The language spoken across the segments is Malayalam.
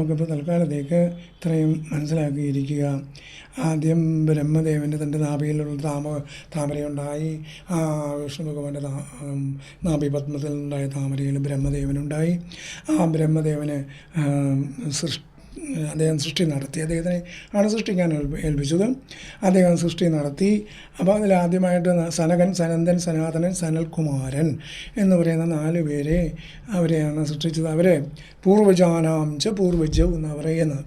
നമുക്കിപ്പോൾ തൽക്കാലത്തേക്ക് ഇത്രയും മനസ്സിലാക്കിയിരിക്കുക. ആദ്യം ബ്രഹ്മദേവന്റെ തന്റെ നാഭിയിലുള്ള താമ താമരയുണ്ടായി. വിഷ്ണു ഭഗവാന്റെ നാഭി പത്മത്തിൽ നിന്നുണ്ടായ താമരയിൽ ബ്രഹ്മദേവനുണ്ടായി. ആ ബ്രഹ്മദേവന് സൃഷ്ടി അദ്ദേഹം സൃഷ്ടി നടത്തി. അദ്ദേഹത്തിനെ ആണ് സൃഷ്ടിക്കാൻ ഏൽപ്പി- ഏൽപ്പിച്ചത്. അദ്ദേഹം സൃഷ്ടി നടത്തി. അപ്പോൾ അതിൽ ആദ്യമായിട്ട് സനകൻ സനന്ദൻ സനാതനൻ സനൽകുമാരൻ എന്ന് പറയുന്ന നാല് പേരെ അവരെയാണ് സൃഷ്ടിച്ചത്. അവരെ പൂർവജാനാം ച പൂർവജവ് എന്ന് പറയുന്നത്.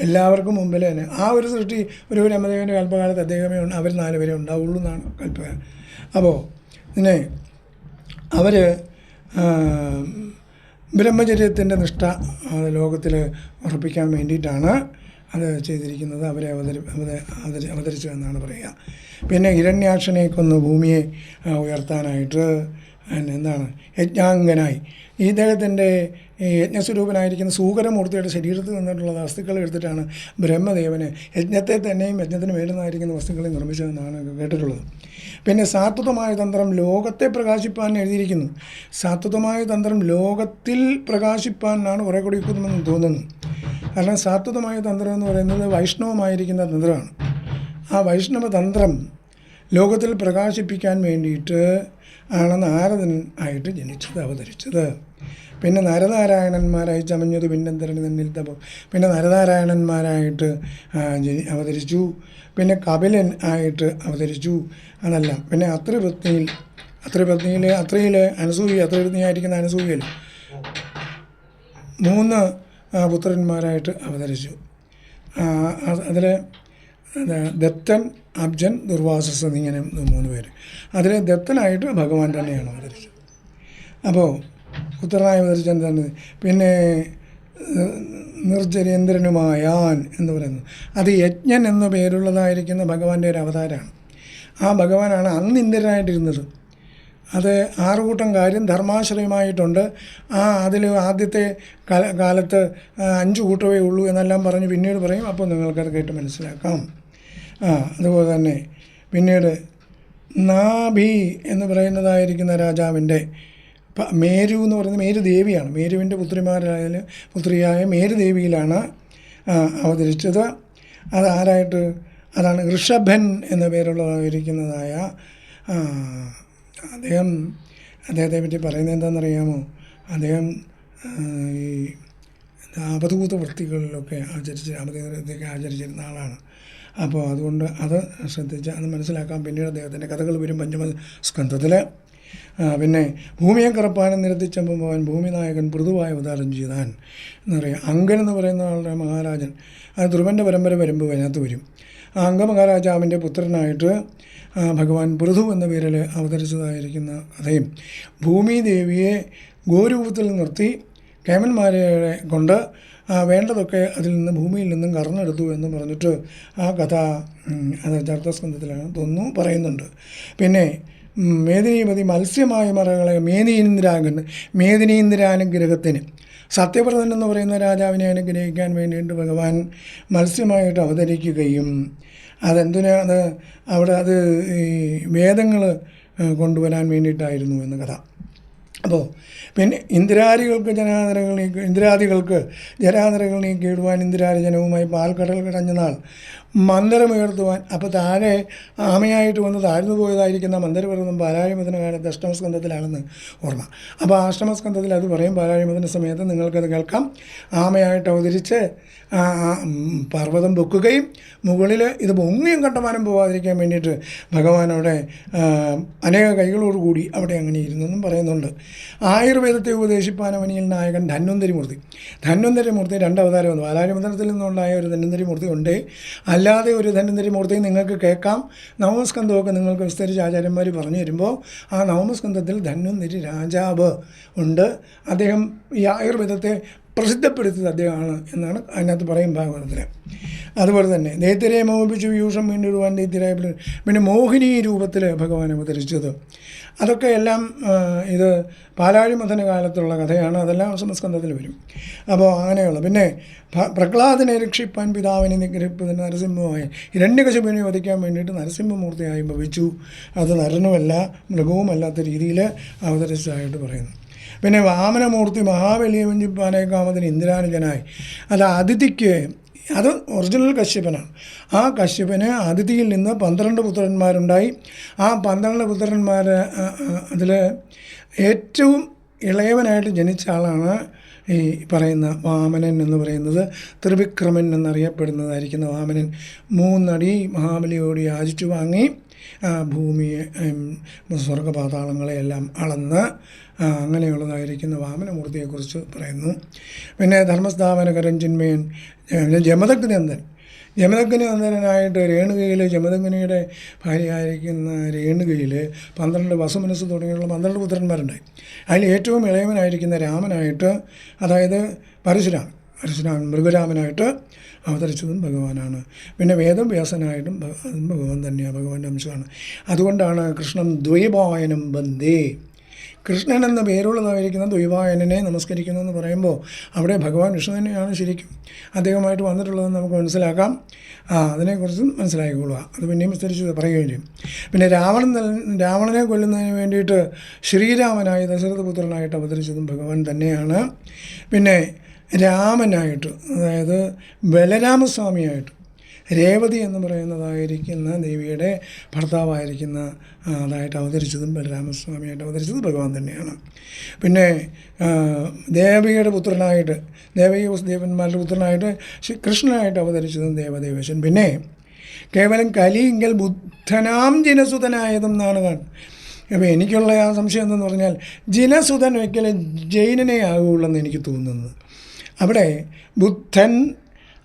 എല്ലാവർക്കും മുമ്പിൽ തന്നെ ആ ഒരു സൃഷ്ടി ഒരു രമദേവന്റെ കൽപ്പകാലത്ത് അദ്ദേഹമേ അവർ നാല് പേരെ ഉണ്ടാവുള്ളൂ എന്നാണ് കൽപ്പന അപ്പോൾ പിന്നെ അവർ ബ്രഹ്മചര്യത്തിന്റെ നിഷ്ഠ ലോകത്തിൽ ഉറപ്പിക്കാൻ വേണ്ടിയിട്ടാണ് അത് ചെയ്തിരിക്കുന്നത്. അവരെ അവതരി അവത- അവതരി അവതരിച്ചു എന്നാണ് പറയുക. പിന്നെ ഹിരണ്യാക്ഷനെ കൊന്ന് ഭൂമിയെ ഉയർത്താനായിട്ട് എന്താണ് യജ്ഞാംഗനായി. ഈ ഇദ്ദേഹത്തിന്റെ യജ്ഞസ്വരൂപനായിരിക്കുന്ന സൂകരമൂർത്തിയുടെ ശരീരത്തിൽ നിന്നിട്ടുള്ള വസ്തുക്കൾ എടുത്തിട്ടാണ് ബ്രഹ്മദേവന് യജ്ഞത്തെ തന്നെയും യജ്ഞത്തിന് വേണ്ടുന്നതായിരിക്കുന്ന വസ്തുക്കളെ നിർമ്മിച്ചതെന്നാണ് കേട്ടിട്ടുള്ളത്. പിന്നെ സാത്വതമായ തന്ത്രം ലോകത്തെ പ്രകാശിപ്പാൻ എഴുതിയിരിക്കുന്നു. സാത്വതമായ തന്ത്രം ലോകത്തിൽ പ്രകാശിപ്പാനാണ് കുറേ കൂടി യുക്തമെന്ന് തോന്നുന്നു. കാരണം സാത്വതമായ തന്ത്രം എന്ന് പറയുന്നത് വൈഷ്ണവമായിരിക്കുന്ന തന്ത്രമാണ്. ആ വൈഷ്ണവ തന്ത്രം ലോകത്തിൽ പ്രകാശിപ്പിക്കാൻ വേണ്ടിയിട്ട് ആണ് നാരദൻ ആയിട്ട് ജനിച്ചത് അവതരിച്ചത്. പിന്നെ നരനാരായണന്മാരായി ചമഞ്ഞത് പിന്നെന്തരണി തന്നിൽ തപം പിന്നെ നരനാരായണന്മാരായിട്ട് അവതരിച്ചു. പിന്നെ കപിലൻ ആയിട്ട് അവതരിച്ചു. അതല്ല. പിന്നെ അത്ര പത്നിയിൽ അത്ര പത്നിയിൽ അത്രയിൽ അനസൂയി അത്ര പത്നിയായിരിക്കുന്ന അനസൂയയിൽ മൂന്ന് പുത്രന്മാരായിട്ട് അവതരിച്ചു. അതിൽ ദത്തൻ അബ്ജൻ ദുർവാസസ് എന്നിങ്ങനെ മൂന്ന് പേര്. അതിൽ ദത്തനായിട്ട് ഭഗവാൻ തന്നെയാണ് അവതരിച്ചത്. അപ്പോൾ പുത്രനായി അവതരിച്ച എന്താണ്? പിന്നെ നിർജരേന്ദ്രനുമായാൻ എന്ന് പറയുന്നു അത് യജ്ഞൻ എന്ന പേരുള്ളതായിരിക്കുന്ന ഭഗവാന്റെ ഒരു അവതാരമാണ് ആ ഭഗവാനാണ് അന്ന് ഇന്ദ്രനായിട്ടിരുന്നത് അത് ആറുകൂട്ടം കാര്യം ധർമാശ്രയമായിട്ടുണ്ട്. ആ അതിൽ ആദ്യത്തെ കാല കാലത്ത് അഞ്ച് കൂട്ടമേ ഉള്ളൂ എന്നെല്ലാം പറഞ്ഞ് പിന്നീട് പറയും. അപ്പോൾ നിങ്ങൾക്കത് കേട്ട് മനസ്സിലാക്കാം. ആ അതുപോലെ തന്നെ പിന്നീട് നാഭി എന്ന് പറയുന്നതായിരിക്കുന്ന രാജാവിന്റെ മേരു എന്ന് പറയുന്നത് മേരു ദേവിയാണ്. മേരുവിന്റെ പുത്രിമാരായ പുത്രിയായ മേരുദേവിയിലാണ് അവതരിച്ചത്. അത് ആരായിട്ട് അതാണ് ഋഷഭൻ എന്ന പേരുള്ളതായിരിക്കുന്നതായ അദ്ദേഹം അദ്ദേഹത്തെ പറ്റി പറയുന്നത് എന്താണെന്നറിയാമോ? അദ്ദേഹം ഈ അവധൂത വൃത്തികളിലൊക്കെ ആചരിച്ച് അവധൂതയൊക്കെ ആചരിച്ചിരുന്ന ആളാണ്. അപ്പോൾ അതുകൊണ്ട് അത് ശ്രദ്ധിച്ച് അത് മനസ്സിലാക്കാം പിന്നീട് അദ്ദേഹത്തിന്റെ കഥകൾ വരും പഞ്ചമ സ്കന്ധത്തിൽ. പിന്നെ ഭൂമിയെ കറപ്പാനും നിരത്തിച്ചമ്പം പോകാൻ ഭൂമി നായകൻ മൃദുവായ അവതാരം ചെയ്താൻ എന്ന് പറയാം അങ്കൻ എന്ന് പറയുന്ന ആളുടെ മഹാരാജൻ അത് ധ്രുവന്റെ പരമ്പര വരുമ്പോൾ അതിനകത്ത് വരും. അംഗമഹാരാജാവിന്റെ പുത്രനായിട്ട് ഭഗവാൻ പൃഥു എന്ന പേരിൽ അവതരിച്ചതായിരിക്കുന്ന കഥയും. ഭൂമിദേവിയെ ഗോരൂപത്തിൽ നിർത്തി കേമന്മാരെ കൊണ്ട് വേണ്ടതൊക്കെ അതിൽ നിന്ന് ഭൂമിയിൽ നിന്നും കറന്നെടുത്തു എന്ന് പറഞ്ഞിട്ട് ആ കഥ അത് ചർത്തസ്കന്ധത്തിലാണ് തോന്നുന്നു പറയുന്നുണ്ട്. പിന്നെ മേദിനീപതി മത്സ്യമായ മറകളെ മേദീന്ദ്രാഗൻ മേദിനീന്ദ്രാനുഗ്രഹത്തിന് സത്യവ്രതൻ എന്ന് പറയുന്ന രാജാവിനെ അനുഗ്രഹിക്കാൻ വേണ്ടിയിട്ട് ഭഗവാൻ മത്സ്യമായിട്ട് അവതരിക്കുകയും അതെന്തിനാ അത് അവിടെ അത് ഈ വേദങ്ങൾ കൊണ്ടുവരാൻ വേണ്ടിയിട്ടായിരുന്നു എന്ന കഥ. അപ്പോൾ പിന്നെ ഇന്ദിരാദികൾക്ക് ജനാദരകൾ നീക്കി ഇന്ദിരാദികൾക്ക് ജനാദരകൾ നീക്കിയിടുവാൻ ഇന്ദിരാരി ജനവുമായി പാൽക്കടൽ കിടഞ്ഞ നാൾ മന്ദരമുയർത്തുവാൻ അപ്പോൾ താഴെ ആമയായിട്ട് വന്ന് താഴ്ന്നു പോയതായിരിക്കുന്ന മന്ദരപർവതം പാലാഴിമതിന കാലത്ത് അഷ്ടമസ്കന്ധത്തിലാണെന്ന് ഓർമ്മ. അപ്പോൾ അഷ്ടമസ്കന്ധത്തിൽ അത് പറയും പാരായമതിന്റെ സമയത്ത് നിങ്ങൾക്കത് കേൾക്കാം. ആമയായിട്ട് അവതരിച്ച് പർവതം പൊക്കുകയും മുകളിൽ ഇത് പൊങ്ങിയും കണ്ടമാനം പോവാതിരിക്കാൻ വേണ്ടിയിട്ട് ഭഗവാൻ അവിടെ അനേക കൈകളോടുകൂടി അവിടെ അങ്ങനെ ഇരുന്നെന്നും പറയുന്നുണ്ട്. ആയുർവേദത്തെ ഉപദേശിപ്പാൻ അവനിയിൽ നായകൻ ധന്വന്തരി മൂർത്തി ധന്വന്തരി മൂർത്തി രണ്ട് വന്നു. ബാലാരിമന്ത്രത്തിൽ നിന്നുണ്ടായ ഒരു ധന്വന്തരി മൂർത്തി ഉണ്ട്. അല്ലാതെ ഒരു ധന്വന്തരി മൂർത്തി നിങ്ങൾക്ക് കേൾക്കാം. നവമസ്കന്ധമൊക്കെ നിങ്ങൾക്ക് വിസ്തരിച്ച് ആചാര്യന്മാർ പറഞ്ഞു തരുമ്പോൾ ആ നവമസ്കന്ധത്തിൽ ധന്വന്തരി രാജാവ് ഉണ്ട്. അദ്ദേഹം ഈ ആയുർവേദത്തെ പ്രസിദ്ധപ്പെടുത്തിയത് അദ്ദേഹമാണ് എന്നാണ് അതിനകത്ത് പറയും ഭാഗവതത്തിൽ അതുപോലെ തന്നെ ദൈത്യരെ മോഹിപ്പിച്ചു വ്യൂഷം വീണ്ടിടുവാൻ പിള്ളേർ. പിന്നെ മോഹിനി രൂപത്തിൽ ഭഗവാൻ അവതരിച്ചത്. അതൊക്കെ എല്ലാം ഇത് പാലാഴിമഥന കാലത്തുള്ള കഥയാണ്. അതെല്ലാം സംസ്കന്ധത്തിൽ വരും. അപ്പോൾ അങ്ങനെയുള്ള പിന്നെ പ്രഹ്ലാദിനെ രക്ഷിപ്പാൻ പിതാവിനെ നിഗ്രഹിപ്പതിന് നരസിംഹമായ ഹിരണ്യകശിപിനെ വധിക്കാൻ വേണ്ടിയിട്ട് നരസിംഹമൂർത്തിയായി ഭവിച്ചു. അത് നരനുമല്ല മൃഗവുമല്ലാത്ത രീതിയിൽ അവതരിച്ചതായിട്ട് പറയുന്നു. പിന്നെ വാമനമൂർത്തി മഹാബലിയെ കാമത്തിന് ഇന്ദ്രാനുജനായി. അത് അതിഥിക്ക് അത് ഒറിജിനൽ കശ്യപനാണ്. ആ കശ്യപന് അതിഥിയിൽ നിന്ന് പന്ത്രണ്ട് പുത്രന്മാരുണ്ടായി. ആ പന്ത്രണ്ട് പുത്രന്മാർ അതിൽ ഏറ്റവും ഇളയവനായിട്ട് ജനിച്ച ആളാണ് ഈ പറയുന്ന വാമനൻ എന്ന് പറയുന്നത്. ത്രിവിക്രമൻ എന്നറിയപ്പെടുന്നതായിരിക്കുന്ന വാമനൻ. മൂന്നടി മഹാബലിയോട് യാചിച്ചു വാങ്ങി ഭൂമിയെ സ്വർഗപാതാളങ്ങളെയെല്ലാം അളന്ന് അങ്ങനെയുള്ളതായിരിക്കുന്ന വാമനമൂർത്തിയെക്കുറിച്ച് പറയുന്നു. പിന്നെ ധർമ്മസ്ഥാപനകരൻ ചിന്മയൻ പിന്നെ ജമദഗ്നന്ദൻ ജമദഗ്നന്ദനായിട്ട് രേണുകയിൽ ജമദഗ്നിയുടെ ഭാര്യയായിരിക്കുന്ന രേണുകയിൽ പന്ത്രണ്ട് വസുമനസ് തുടങ്ങിയുള്ള പന്ത്രണ്ട് പുത്രന്മാരുണ്ട് അതിൽ ഏറ്റവും ഇളയവനായിരിക്കുന്ന രാമനായിട്ട് അതായത് പരശുരാമൻ. പരശുരാമൻ മൃഗരാമനായിട്ട് അവതരിച്ചതും ഭഗവാനാണ്. പിന്നെ വേദം വ്യാസനായിട്ടും ഭഗവാൻ തന്നെയാണ് ഭഗവാന്റെ അംശമാണ്. അതുകൊണ്ടാണ് കൃഷ്ണൻ ദ്വൈപായനം ബന്ദേ കൃഷ്ണൻ എന്ന പേരുള്ളതായിരിക്കുന്ന ദ്വൈവായനെ നമസ്കരിക്കുന്നു എന്ന് പറയുമ്പോൾ അവിടെ ഭഗവാൻ വിഷ്ണു തന്നെയാണ് ശരിക്കും അദ്ദേഹമായിട്ട് വന്നിട്ടുള്ളതെന്ന് നമുക്ക് മനസ്സിലാക്കാം. ആ അതിനെക്കുറിച്ചും മനസ്സിലാക്കിക്കൊള്ളുക. അത് പിന്നെയും വിസ്തരിച്ച് പറയുകയും ചെയ്യും. പിന്നെ രാവണൻ രാവണനെ കൊല്ലുന്നതിന് വേണ്ടിയിട്ട് ശ്രീരാമനായി ദശരഥ പുത്രനായിട്ട് അവതരിച്ചതും ഭഗവാൻ തന്നെയാണ്. പിന്നെ രാമനായിട്ട് അതായത് ബലരാമസ്വാമിയായിട്ട് രേവതി എന്ന് പറയുന്നതായിരിക്കുന്ന ദേവിയുടെ ഭർത്താവായിരിക്കുന്ന അതായിട്ട് അവതരിച്ചതും ബലരാമസ്വാമിയായിട്ട് അവതരിച്ചത് ഭഗവാൻ തന്നെയാണ്. പിന്നെ ദേവിയുടെ പുത്രനായിട്ട് ദേവീ ദേവന്മാരുടെ പുത്രനായിട്ട് കൃഷ്ണനായിട്ട് അവതരിച്ചതും ദേവദേവശൻ. പിന്നെ കേവലം കലിയെങ്കിൽ ബുദ്ധനാം ജിനസുതനായതും എന്നാണ് കാണുന്നത് അപ്പോൾ എനിക്കുള്ള ആ സംശയം എന്തെന്ന് പറഞ്ഞാൽ ജിനസുതൻ ഒരിക്കലും ജൈനനെ ആകുകയുള്ളെന്ന് എനിക്ക് തോന്നുന്നത്. അവിടെ ബുദ്ധൻ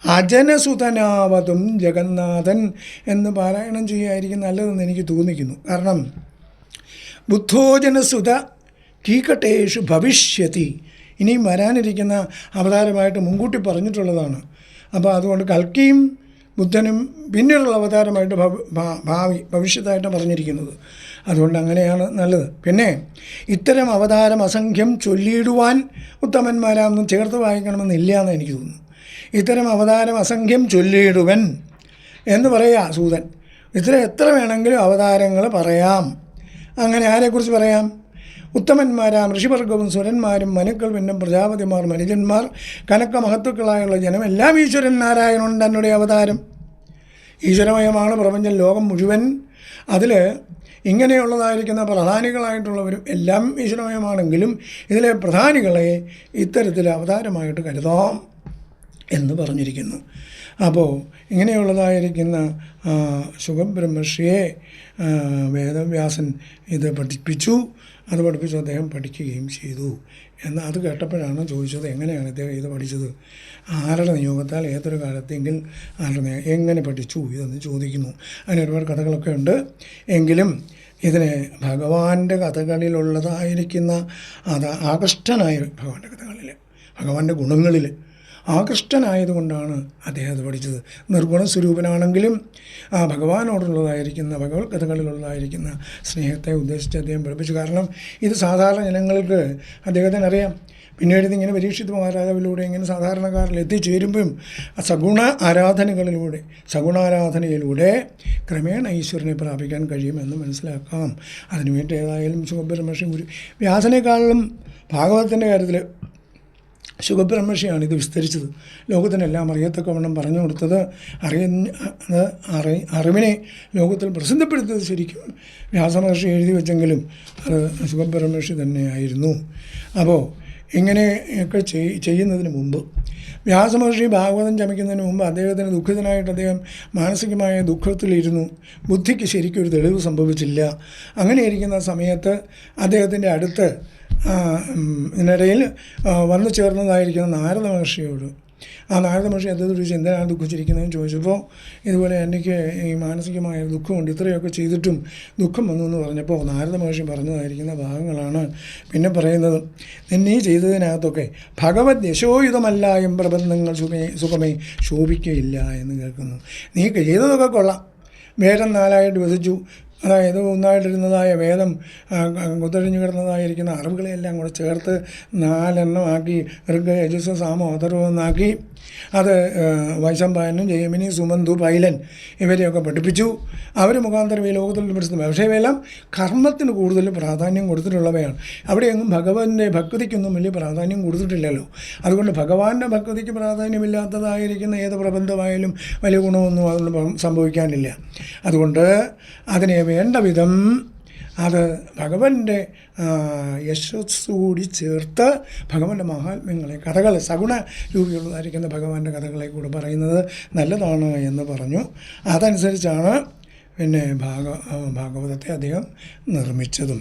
അജനസുതനാവതും ജഗന്നാഥൻ എന്ന് പാരായണം ചെയ്യുകയായിരിക്കും നല്ലതെന്ന് എനിക്ക് തോന്നിക്കുന്നു. കാരണം ബുദ്ധോജനസുത കീകട്ടേഷു ഭവിഷ്യത്തി ഇനിയും വരാനിരിക്കുന്ന അവതാരമായിട്ട് മുൻകൂട്ടി പറഞ്ഞിട്ടുള്ളതാണ്. അപ്പോൾ അതുകൊണ്ട് കൽക്കിയും ബുദ്ധനും പിന്നീടുള്ള അവതാരമായിട്ട് ഭാവി ഭവിഷ്യത്തായിട്ട് പറഞ്ഞിരിക്കുന്നത്. അതുകൊണ്ട് അങ്ങനെയാണ് നല്ലത്. പിന്നെ ഇത്തരം അവതാരം അസംഖ്യം ചൊല്ലിയിടുവാൻ ഉത്തമന്മാരാണെന്ന് ചേർത്ത് വായിക്കണമെന്നില്ല എന്ന് എനിക്ക് തോന്നുന്നു. ഇത്തരം അവതാരം അസംഖ്യം ചൊല്ലിയിടുവൻ എന്ന് പറയാ സൂതൻ. ഇത്ര എത്ര വേണമെങ്കിലും അവതാരങ്ങൾ പറയാം. അങ്ങനെ ആരെക്കുറിച്ച് പറയാം? ഉത്തമന്മാരാം ഋഷിവർഗവും സുരന്മാരും മനുക്കൾ പിന്നും പ്രജാപതിമാർ മനുജന്മാർ കനക്ക മഹത്തുക്കളായുള്ള ജനം എല്ലാം ഈശ്വരൻ നാരായണൻ തന്നുടെ അവതാരം. ഈശ്വരമയമാണ് പ്രപഞ്ചം ലോകം മുഴുവൻ. അതിൽ ഇങ്ങനെയുള്ളതായിരിക്കുന്ന പ്രധാനികളായിട്ടുള്ളവരും എല്ലാം ഈശ്വരമയമാണെങ്കിലും ഇതിലെ പ്രധാനികളെ ഇത്തരത്തിൽ അവതാരമായിട്ട് കരുതാം. എന്ന് പറഞ്ഞിരിക്കുന്നു. അപ്പോൾ ഇങ്ങനെയുള്ളതായിരിക്കുന്ന സുഖബ്രഹ്മർഷിയെ വേദവ്യാസൻ ഇത് പഠിപ്പിച്ചു. അത് പഠിപ്പിച്ചു അദ്ദേഹം പഠിക്കുകയും ചെയ്തു. എന്ന് അത് കേട്ടപ്പോഴാണ് ചോദിച്ചത് എങ്ങനെയാണ് ഇദ്ദേഹം ഇത് പഠിച്ചത്? ആരുടെ നിയോഗത്താൽ ഏതൊരു കാലത്തെങ്കിൽ ആരുടെ എങ്ങനെ പഠിച്ചു? ഇതെന്ന് ചോദിക്കുന്നു. അങ്ങനെ ഒരുപാട് കഥകളൊക്കെ ഉണ്ട്. എങ്കിലും ഇതിനെ ഭഗവാന്റെ കഥകളിലുള്ളതായിരിക്കുന്ന അത് ആകൃഷ്ടനായ ഭഗവാന്റെ കഥകളിൽ ഭഗവാന്റെ ഗുണങ്ങളിൽ ആകൃഷ്ടനായതുകൊണ്ടാണ് അദ്ദേഹം അത് പഠിച്ചത്. നിർഗുണ സ്വരൂപനാണെങ്കിലും ആ ഭഗവാനോടുള്ളതായിരിക്കുന്ന ഭഗവത് കഥകളിലുള്ളതായിരിക്കുന്ന സ്നേഹത്തെ ഉദ്ദേശിച്ച് അദ്ദേഹം പഠിപ്പിച്ചു. കാരണം ഇത് സാധാരണ ജനങ്ങൾക്ക് അദ്ദേഹത്തിന് അറിയാം. പിന്നീട് ഇതിങ്ങനെ പരീക്ഷിത് മഹാരാജാവിലൂടെ ഇങ്ങനെ സാധാരണക്കാരിൽ എത്തിച്ചേരുമ്പം സഗുണ ആരാധനകളിലൂടെ സഗുണാരാധനയിലൂടെ ക്രമേണ ഈശ്വരനെ പ്രാപിക്കാൻ കഴിയുമെന്ന് മനസ്സിലാക്കാം. അതിനുവേണ്ടി ഏതായാലും സുഖബ്രഹ്മർഷി ഗുരു വ്യാസനേക്കാളും ഭാഗവതത്തിന്റെ കാര്യത്തിൽ ശുഖബ്രഹ്മർഷിയാണ് ഇത് വിസ്തരിച്ചത്. ലോകത്തിനെല്ലാം അറിയത്തക്കവണ്ണം പറഞ്ഞു കൊടുത്തത് അറിയ അറി അറിവിനെ ലോകത്തിൽ പ്രസിദ്ധപ്പെടുത്തിയത് ശരിക്കും വ്യാസമഹർഷി എഴുതി വെച്ചെങ്കിലും അത് ശുഭബ്രഹ്മർഷി തന്നെയായിരുന്നു. അപ്പോൾ ഇങ്ങനെയൊക്കെ ചെയ് ചെയ്യുന്നതിന് മുമ്പ് വ്യാസമഹർഷി ഭാഗവതം ചമയ്ക്കുന്നതിന് മുമ്പ് അദ്ദേഹത്തിന് ദുഃഖിതനായിട്ട് അദ്ദേഹം മാനസികമായ ദുഃഖത്തിലിരുന്നു. ബുദ്ധിക്ക് ശരിക്കും ഒരു തെളിവ് സംഭവിച്ചില്ല. അങ്ങനെ ഇരിക്കുന്ന സമയത്ത് അദ്ദേഹത്തിന്റെ അടുത്ത് ഇതിനിടയിൽ വന്നു ചേർന്നതായിരിക്കുന്ന നാരദ മഹർഷിയോട്. ആ നാരദ മഹർഷി അദ്ദേഹത്തോട് ചോദിച്ചു എന്തിനാണ് ദുഃഖിച്ചിരിക്കുന്നതെന്ന് ചോദിച്ചപ്പോൾ ഇതുപോലെ എനിക്ക് ഈ മാനസികമായ ദുഃഖമുണ്ട്. ഇത്രയൊക്കെ ചെയ്തിട്ടും ദുഃഖം വന്നു എന്ന് പറഞ്ഞപ്പോൾ നാരദ മഹർഷി പറഞ്ഞതായിരിക്കുന്ന ഭാഗങ്ങളാണ് പിന്നെ പറയുന്നത്. നിന്നീ ചെയ്തതിനകത്തൊക്കെ ഭഗവത് യശോയുധമല്ല എം പ്രബന്ധങ്ങൾ സുഖമേ സുഖമേ ശോഭിക്കയില്ല എന്ന് കേൾക്കുന്നു. നീ ചെയ്തതൊക്കെ കൊള്ളാം. വേദം നാലായിട്ട് വിധിച്ചു അതായത് ഒന്നായിട്ടിരുന്നതായ വേദം കുത്തഴിഞ്ഞു കിടന്നതായിരിക്കുന്ന അറിവുകളെല്ലാം കൂടെ ചേർത്ത് നാലെണ്ണമാക്കി ഋഗ് യജുസ് സാമോ അഥർവം എന്നാക്കി അത് വൈശമ്പായനും ജയമിനി സുമന്തു പൈലൻ ഇവരെയൊക്കെ പഠിപ്പിച്ചു. അവർ മുഖാന്തരം ഈ ലോകത്തിൽ പഠിച്ചത് പക്ഷേ ഇവയെല്ലാം കർമ്മത്തിന് കൂടുതൽ പ്രാധാന്യം കൊടുത്തിട്ടുള്ളവയാണ്. അവിടെയെങ്ങും ഭഗവാന്റെ ഭക്തിക്കൊന്നും വലിയ പ്രാധാന്യം കൊടുത്തിട്ടില്ലല്ലോ. അതുകൊണ്ട് ഭഗവാന്റെ ഭക്തിക്ക് പ്രാധാന്യമില്ലാത്തതായിരിക്കുന്ന ഏത് പ്രബന്ധമായാലും വലിയ ഗുണമൊന്നും അതുകൊണ്ട് സംഭവിക്കാനില്ല. അതുകൊണ്ട് അതിനെ വേണ്ട വിധം അത് യശസ്സ് കൂടി ചേർത്ത് ഭഗവാന്റെ മഹാത്മ്യങ്ങളെ കഥകൾ സഗുണ രൂപിയുള്ളതായിരിക്കുന്ന ഭഗവാന്റെ കഥകളെ കൂടെ പറയുന്നത് നല്ലതാണ് എന്ന് പറഞ്ഞു. അതനുസരിച്ചാണ് പിന്നെ ഭാഗ ഭാഗവതത്തെ അദ്ദേഹം നിർമ്മിച്ചതും.